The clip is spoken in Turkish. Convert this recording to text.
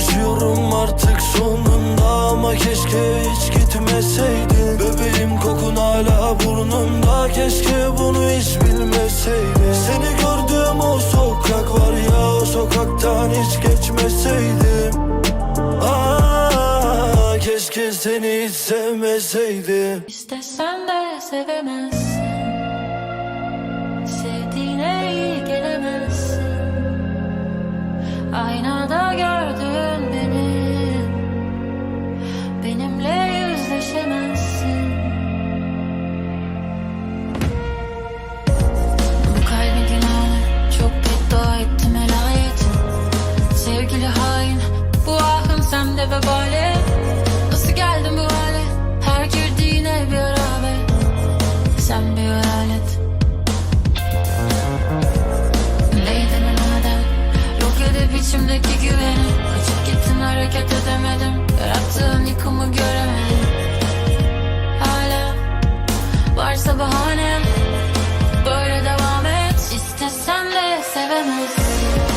alışıyorum artık sonunda Ama keşke hiç gitmeseydin. Bebeğim kokun hala burnumda Keşke bunu hiç bilmeseydin. Seni gördüğüm o sokak var ya O sokaktan hiç geçmeseydim Aa, keşke seni hiç sevmeseydim İstesen de sevemezsin İçimdeki güveni Kaçıp gittin hareket edemedim. Yarattığın yıkımı göremedim. Hala varsa bahanem. Böyle devam et. İstesen de sevemezsin.